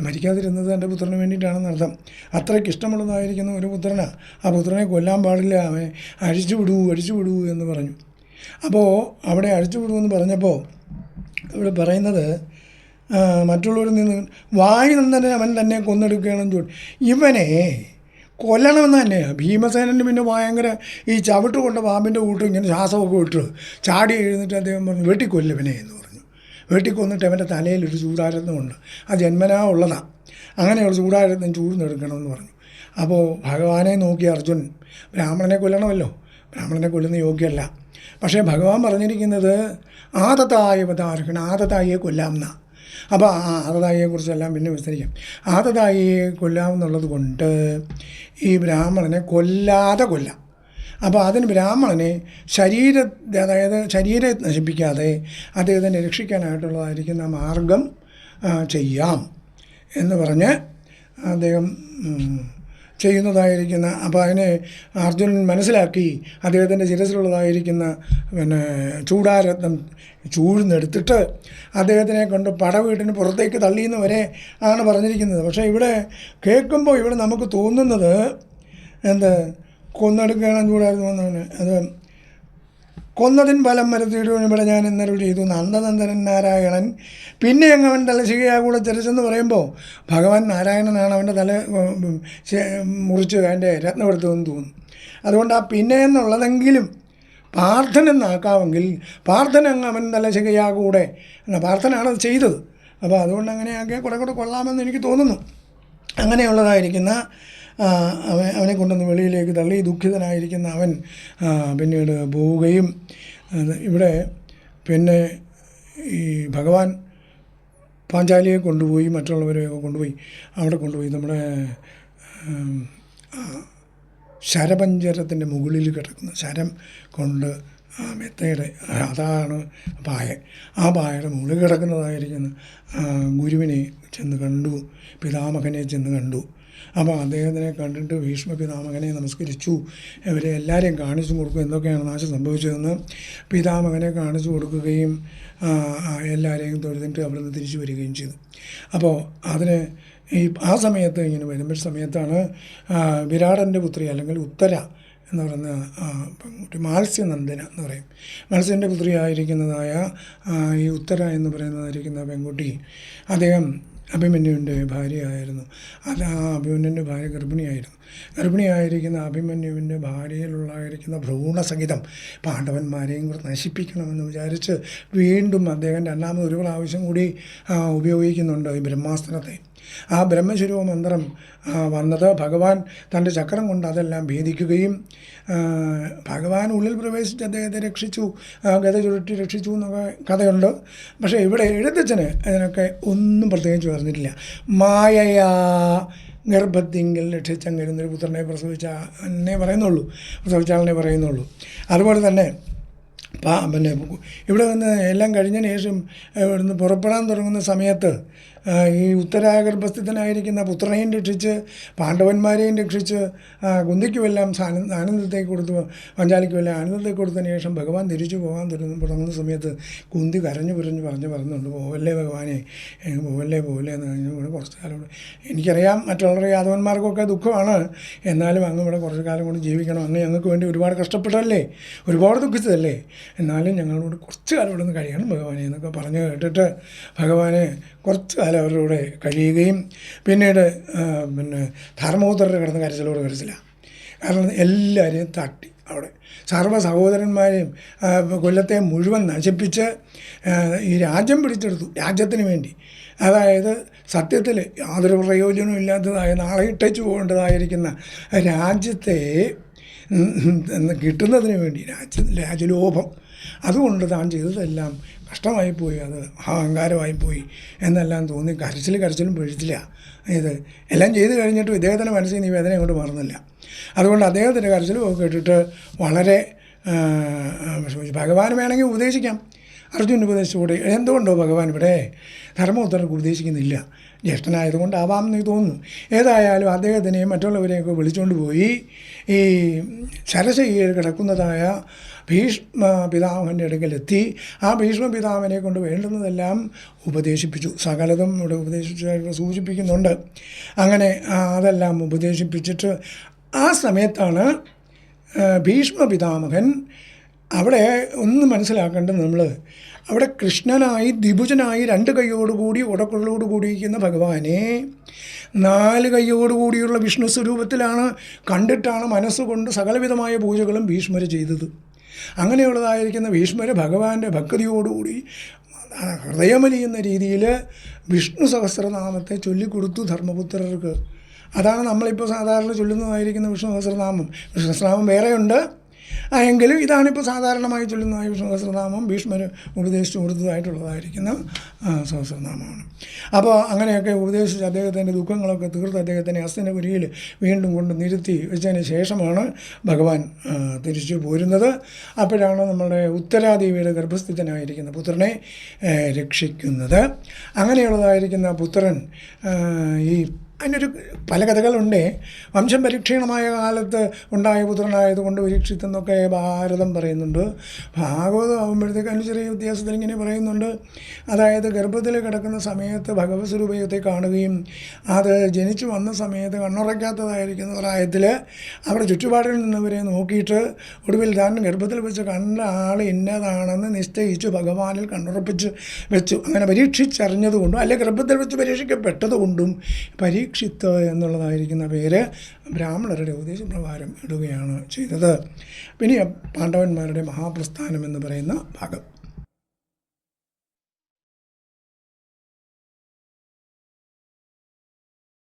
മരിക്കാതിരുന്നത് എന്റെ പുത്രന് വേണ്ടിയിട്ടാണെന്ന് അർത്ഥം. അത്രയ്ക്ക് ഇഷ്ടമുള്ളതായിരിക്കുന്ന ഒരു പുത്രനാണ് ആ പുത്രനെ കൊല്ലാൻ പാടില്ല. അവനെ അഴിച്ചു വിടൂ അഴിച്ചു വിടൂ എന്ന് പറഞ്ഞു. അപ്പോൾ അവിടെ അഴിച്ചു വിടൂ എന്ന് പറഞ്ഞപ്പോൾ ഇവിടെ പറയുന്നത് മറ്റുള്ളവരിൽ നിന്ന് വായു നന്ദനെ അവൻ തന്നെ കൊന്നെടുക്കുകയാണെന്ന് ചോദിച്ചു ഇവനെ കൊല്ലണമെന്ന് തന്നെയാണ് ഭീമസേനന് പിന്നെ ഭയങ്കര ഈ ചവിട്ട് കൊണ്ട പാമ്പിന്റെ കൂട്ട് ഇങ്ങനെ ശ്വാസമൊക്കെ വിട്ട്. ചാടി എഴുന്നിട്ട് അദ്ദേഹം പറഞ്ഞു വെട്ടിക്കൊല്ലവനെ എന്ന് പറഞ്ഞു. വെട്ടിക്കൊന്നിട്ട് അവന്റെ തലയിൽ ഒരു ചൂടാരത്നമുണ്ട് ആ ജന്മനാ ഉള്ളതാണ് അങ്ങനെയുള്ള ചൂടാരത്നം ചൂടുന്നെടുക്കണമെന്ന് പറഞ്ഞു. അപ്പോൾ ഭഗവാനെ നോക്കി അർജുൻ ബ്രാഹ്മണനെ കൊല്ലണമല്ലോ. ബ്രാഹ്മണനെ കൊല്ലുന്ന യോഗ്യമല്ല പക്ഷേ ഭഗവാൻ പറഞ്ഞിരിക്കുന്നത് ആദത്തായ പതാർഹണ ആദത്തായിയെ കൊല്ലാമെന്ന അപ്പോൾ ആ ആതതായിയെക്കുറിച്ചെല്ലാം പിന്നെ വിസ്തരിക്കാം. ആതതായിയെ കൊല്ലാമെന്നുള്ളത് കൊണ്ട് ഈ ബ്രാഹ്മണനെ കൊല്ലാതെ കൊല്ലാം. അപ്പോൾ അതിന് ബ്രാഹ്മണനെ ശരീര അതായത് ശരീരം നശിപ്പിക്കാതെ അദ്ദേഹത്തിനെ രക്ഷിക്കാനായിട്ടുള്ളതായിരിക്കുന്ന മാർഗം ചെയ്യാം എന്ന് പറഞ്ഞ് അദ്ദേഹം ചെയ്യുന്നതായിരിക്കുന്ന അപ്പോൾ അതിനെ അർജുനൻ മനസ്സിലാക്കി അദ്ദേഹത്തിന്റെ ശിരസിലുള്ളതായിരിക്കുന്ന പിന്നെ ചൂടാരത്നം ചൂഴ്ന്നെടുത്തിട്ട് അദ്ദേഹത്തിനെ കൊണ്ട് പടവീട്ടിന് പുറത്തേക്ക് തള്ളിയെന്ന് വരെ ആണ് പറഞ്ഞിരിക്കുന്നത്. പക്ഷേ ഇവിടെ കേൾക്കുമ്പോൾ ഇവിടെ നമുക്ക് തോന്നുന്നത് എന്ത്? കൊന്നെടുക്കണം ചൂടായിരുന്നു എന്നാണ് അത് കൊന്നതിൻ ഫലം ഇവിടെ ഞാൻ ഇന്നലെ ചെയ്തു. നന്ദനന്ദനൻ നാരായണൻ. പിന്നെ അങ്ങ് അവൻ തല ശികയാ കൂടെ ചരിച്ചെന്ന് പറയുമ്പോൾ ഭഗവാൻ നാരായണനാണ് അവന്റെ തല മുറിച്ച് അതിന്റെ രത്നപ്പെടുത്തുമെന്ന് തോന്നുന്നു. അതുകൊണ്ട് ആ പിന്നെ എന്നുള്ളതെങ്കിലും പ്രാർത്ഥന എന്നാക്കാമെങ്കിൽ പ്രാർത്ഥന അങ്ങ് അവൻ തല ശികയാ കൂടെ എന്ന പ്രാർത്ഥനയാണ് അത് ചെയ്തത്. അപ്പോൾ അതുകൊണ്ട് അങ്ങനെയാക്കിയാൽ കുറെ കൂടെ കൊള്ളാമെന്ന് എനിക്ക് തോന്നുന്നു. അങ്ങനെയുള്ളതായിരിക്കുന്ന അവനെ കൊണ്ടുവന്ന് വെളിയിലേക്ക് തള്ളി. ദുഃഖിതനായിരിക്കുന്ന അവൻ പിന്നീട് പോവുകയും ഇവിടെ പിന്നെ ഈ ഭഗവാൻ പാഞ്ചാലിയെ കൊണ്ടുപോയി മറ്റുള്ളവരെയൊക്കെ കൊണ്ടുപോയി അവിടെ കൊണ്ടുപോയി. നമ്മുടെ ശരപഞ്ചരത്തിന്റെ മുകളിൽ കിടക്കുന്ന ശരം കൊണ്ട് ആ മെത്തയുടെ അതാണ് പായ. ആ പായയുടെ മുകളിൽ കിടക്കുന്നതായിരിക്കുന്ന ഗുരുവിനെ ചെന്ന് കണ്ടു പിതാമകനെ ചെന്ന് കണ്ടു. അപ്പോൾ അദ്ദേഹത്തിനെ കണ്ടിട്ട് ഭീഷ്മ പിതാമകനെ നമസ്കരിച്ചു. ഇവരെ എല്ലാവരെയും കാണിച്ചു കൊടുക്കും. എന്തൊക്കെയാണ് നാശം സംഭവിച്ചതെന്ന് പിതാമകനെ കാണിച്ചു കൊടുക്കുകയും എല്ലാവരെയും തൊഴുതിട്ട് അവിടെ നിന്ന് തിരിച്ചു വരികയും ചെയ്തു. അപ്പോൾ അതിന് ഈ ആ സമയത്ത് ഇങ്ങനെ വരുമ്പോൾ സമയത്താണ് വിരാടന്റെ പുത്രി അല്ലെങ്കിൽ ഉത്തര എന്ന് പറയുന്ന പെൺകുട്ടി മാത്സ്യനന്ദന എന്ന് പറയും. മത്സ്യന്റെ പുത്രിയായിരിക്കുന്നതായ ഈ ഉത്തര എന്ന് പറയുന്നതായിരിക്കുന്ന പെൺകുട്ടി അദ്ദേഹം അഭിമന്യുവിന്റെ ഭാര്യയായിരുന്നു. അത് ആ അഭിമന്യുവിന്റെ ഭാര്യ ഗർഭിണിയായിരുന്നു. ഗർഭിണിയായിരിക്കുന്ന അഭിമന്യുവിന്റെ ഭാര്യയിലുള്ളായിരിക്കുന്ന ഭ്രൂണസഹിതം പാണ്ഡവന്മാരെയും കൂടെ നശിപ്പിക്കണമെന്ന് വിചാരിച്ച് വീണ്ടും അദ്ദേഹം രണ്ടാമത് ഒരു പ്രാവശ്യം കൂടി ഉപയോഗിക്കുന്നുണ്ട് ഈ ബ്രഹ്മാസ്ത്രത്തെ. ആ ബ്രഹ്മശിരോ മന്ത്രം വന്നത് ഭഗവാൻ തന്റെ ചക്രം കൊണ്ട് അതെല്ലാം ഭേദിക്കുകയും ഭഗവാൻ ഉള്ളിൽ പ്രവേശിച്ച് അദ്ദേഹത്തെ രക്ഷിച്ചു ഗത ചുരുട്ടി രക്ഷിച്ചു എന്നൊക്കെ കഥയുണ്ട്. പക്ഷേ ഇവിടെ എഴുത്തച്ഛന് അതിനൊക്കെ ഒന്നും പ്രത്യേകിച്ച് പറഞ്ഞിട്ടില്ല. മായയാ ഗർഭത്തിങ്കിൽ രക്ഷിച്ചങ്ങിരുന്നൊരു പുത്രനെ പ്രസവിച്ച എന്നെ പറയുന്നുള്ളൂ. പ്രസവിച്ച ആളിനെ പറയുന്നുള്ളൂ. അതുപോലെ തന്നെ പിന്നെ ഇവിടെ നിന്ന് എല്ലാം കഴിഞ്ഞതിന് ശേഷം ഇവിടുന്ന് പുറപ്പെടാൻ തുടങ്ങുന്ന സമയത്ത് ഈ ഉത്തരാഗർഭസ്ഥിതനായിരിക്കുന്ന പുത്രനെയും രക്ഷിച്ച് പാണ്ഡവന്മാരെയും രക്ഷിച്ച് കുന്തിക്കുമെല്ലാം സാന- ആനന്ദത്തെ കൊടുത്തു പഞ്ചാലിക്കുമെല്ലാം ആനന്ദത്തെ കൊടുത്തതിന് ശേഷം ഭഗവാൻ തിരിച്ചു പോകാൻ തുടങ്ങുന്ന തുടങ്ങുന്ന സമയത്ത് കുന്തി കരഞ്ഞു പുരഞ്ഞു പറഞ്ഞ് പറഞ്ഞുകൊണ്ട് പോവല്ലേ ഭഗവാനെ പോവല്ലേ പോവല്ലേ എന്ന് ഇവിടെ കുറച്ച് കാലം കൂടെ. എനിക്കറിയാം മറ്റുള്ള യാദവന്മാർക്കൊക്കെ ദുഃഖമാണ്. എന്നാലും അങ്ങ് ഇവിടെ കുറച്ച് കാലം കൊണ്ട് ജീവിക്കണം. അങ്ങ് ഞങ്ങൾക്ക് വേണ്ടി ഒരുപാട് കഷ്ടപ്പെട്ടല്ലേ ഒരുപാട് ദുഃഖിച്ചതല്ലേ? എന്നാലും ഞങ്ങളോട് കുറച്ച് കാലം ഇവിടെ നിന്ന് കഴിയണം ഭഗവാനെ എന്നൊക്കെ പറഞ്ഞ് കേട്ടിട്ട് ഭഗവാനെ കുറച്ച് കാലം അവരുടെ കൂടെ കഴിയുകയും പിന്നീട് പിന്നെ ധർമ്മപുത്രരുടെ കിടന്ന് കരച്ചിലോട് കരച്ചില്ല. കാരണം എല്ലാവരെയും തട്ടി അവിടെ. സർവ സഹോദരന്മാരെയും കൊല്ലത്തെ മുഴുവൻ നശിപ്പിച്ച് ഈ രാജ്യം പിടിച്ചെടുത്തു രാജ്യത്തിന് വേണ്ടി. അതായത് സത്യത്തിൽ യാതൊരു പ്രയോജനവും ഇല്ലാത്തതായ നാളെ ഇട്ടച്ചു പോകേണ്ടതായിരിക്കുന്ന രാജ്യത്തെ കിട്ടുന്നതിന് വേണ്ടി രാജ്യ രാജ്യലോഭം അതുകൊണ്ട് താൻ ചെയ്തതെല്ലാം കഷ്ടമായി പോയി അത് അഹങ്കാരമായി പോയി എന്നെല്ലാം തോന്നി. കരച്ചിൽ കരച്ചിലും പിഴിച്ചില്ല ഇത് എല്ലാം ചെയ്ത് കഴിഞ്ഞിട്ടും ഇദ്ദേഹത്തിന്റെ മനസ്സിൽ നീ വേദന അങ്ങോട്ട് മറന്നില്ല. അതുകൊണ്ട് അദ്ദേഹത്തിന്റെ കരച്ചിലും ഇട്ടിട്ട് വളരെ ഭഗവാൻ വേണമെങ്കിൽ ഉപദേശിക്കാം. അർജുൻ ഉപദേശിച്ചുകൂടെ എന്തുകൊണ്ടോ ഭഗവാൻ ഇവിടെ ധർമ്മപുത്രർക്ക് ഉപദേശിക്കുന്നില്ല. ജ്യേഷ്ഠനായതുകൊണ്ടാവാം എന്ന് തോന്നുന്നു. ഏതായാലും അദ്ദേഹത്തിനെയും മറ്റുള്ളവരെയൊക്കെ വിളിച്ചുകൊണ്ട് പോയി ഈ ശരശയ്യയിൽ കിടക്കുന്നതായ ഭീഷ്മ പിതാവിന്റെ അടുക്കലെത്തി. ആ ഭീഷ്മ പിതാവിനെ കൊണ്ട് വേണ്ടുന്നതെല്ലാം ഉപദേശിപ്പിച്ചു. സകലതും ഇവിടെ ഉപദേശിച്ചതായിട്ട് സൂചിപ്പിക്കുന്നുണ്ട്. അങ്ങനെ അതെല്ലാം ഉപദേശിപ്പിച്ചിട്ട് ആ സമയത്താണ് ഭീഷ്മ പിതാമഹൻ അവിടെ ഒന്ന് മനസ്സിലാക്കേണ്ടത് നമ്മൾ അവിടെ കൃഷ്ണനായി ദ്വിഭുജനായി രണ്ട് കൈയോടുകൂടി ഉടക്കുള്ളോട് കൂടിയിരിക്കുന്ന ഭഗവാനെ നാല് കൈയോടുകൂടിയുള്ള വിഷ്ണു സ്വരൂപത്തിലാണ് കണ്ടിട്ടാണ് മനസ്സുകൊണ്ട് സകലവിധമായ പൂജകളും ഭീഷ്മർ ചെയ്തത്. അങ്ങനെയുള്ളതായിരിക്കുന്ന ഭീഷ്മർ ഭഗവാന്റെ ഭക്തിയോടുകൂടി ഹൃദയമലിയുന്ന രീതിയിൽ വിഷ്ണു സഹസ്രനാമത്തെ ചൊല്ലിക്കൊടുത്തു ധർമ്മപുത്രർക്ക്. അതാണ് നമ്മളിപ്പോൾ സാധാരണ ചൊല്ലുന്നതായിരിക്കുന്ന വിഷ്ണു സഹസ്രനാമം. വിഷ്ണു സഹസ്രനാമം വേറെയുണ്ട്. എങ്കിലും ഇതാണിപ്പോൾ സാധാരണമായി ചൊല്ലുന്നതായ വിഷ്ണു സഹസ്രനാമം ഭീഷ്മർ ഉപദേശിച്ച് കൊടുത്തതായിട്ടുള്ളതായിരിക്കുന്ന സഹസ്രനാമമാണ്. അപ്പോൾ അങ്ങനെയൊക്കെ ഉപദേശിച്ച് അദ്ദേഹത്തിന്റെ ദുഃഖങ്ങളൊക്കെ തീർത്ത് അദ്ദേഹത്തിനെ അസ്തനപുരിയിൽ വീണ്ടും കൊണ്ട് നിരുത്തി വെച്ചതിന് ശേഷമാണ് ഭഗവാൻ തിരിച്ചു പോരുന്നത്. അപ്പോഴാണ് നമ്മുടെ ഉത്തരാദേവിയുടെ ഗർഭസ്ഥിതനായിരിക്കുന്ന പുത്രനെ രക്ഷിക്കുന്നത്. അങ്ങനെയുള്ളതായിരിക്കുന്ന പുത്രൻ ഈ അതിനൊരു പല കഥകളുണ്ട്. വംശം പരീക്ഷീണമായ കാലത്ത് ഉണ്ടായ പുത്രനായതുകൊണ്ട് പരീക്ഷിത്തെന്നൊക്കെ ഭാരതം പറയുന്നുണ്ട്. ഭാഗവതം ആകുമ്പോഴത്തേക്ക് അതിന് ചെറിയ വ്യത്യാസത്തിൽ ഇങ്ങനെ പറയുന്നുണ്ട്. അതായത് ഗർഭത്തിൽ കിടക്കുന്ന സമയത്ത് ഭഗവത് സ്വരൂപത്തെ കാണുകയും അത് ജനിച്ചു വന്ന സമയത്ത് കണ്ണുറയ്ക്കാത്തതായിരിക്കുന്ന പ്രായത്തിൽ അവിടെ ചുറ്റുപാടിൽ നിന്നവരെ നോക്കിയിട്ട് ഒടുവിൽ താൻ ഗർഭത്തിൽ വെച്ച് കണ്ട ആൾ ഇന്നതാണെന്ന് നിശ്ചയിച്ചു ഭഗവാനിൽ കണ്ണുറപ്പിച്ച് വെച്ചു. അങ്ങനെ പരീക്ഷിച്ചറിഞ്ഞതുകൊണ്ടും അല്ലെങ്കിൽ ഗർഭത്തിൽ വെച്ച് പരീക്ഷിക്കപ്പെട്ടതുകൊണ്ടും പരീക്ഷിത്ത് എന്നുള്ളതായിരിക്കുന്ന പേര് ബ്രാഹ്മണരുടെ ഉദ്ദേശപ്രകാരം ഇടുകയാണ് ചെയ്തത്. പിന്നെ പാണ്ഡവന്മാരുടെ മഹാപ്രസ്ഥാനം എന്ന് പറയുന്ന ഭാഗം.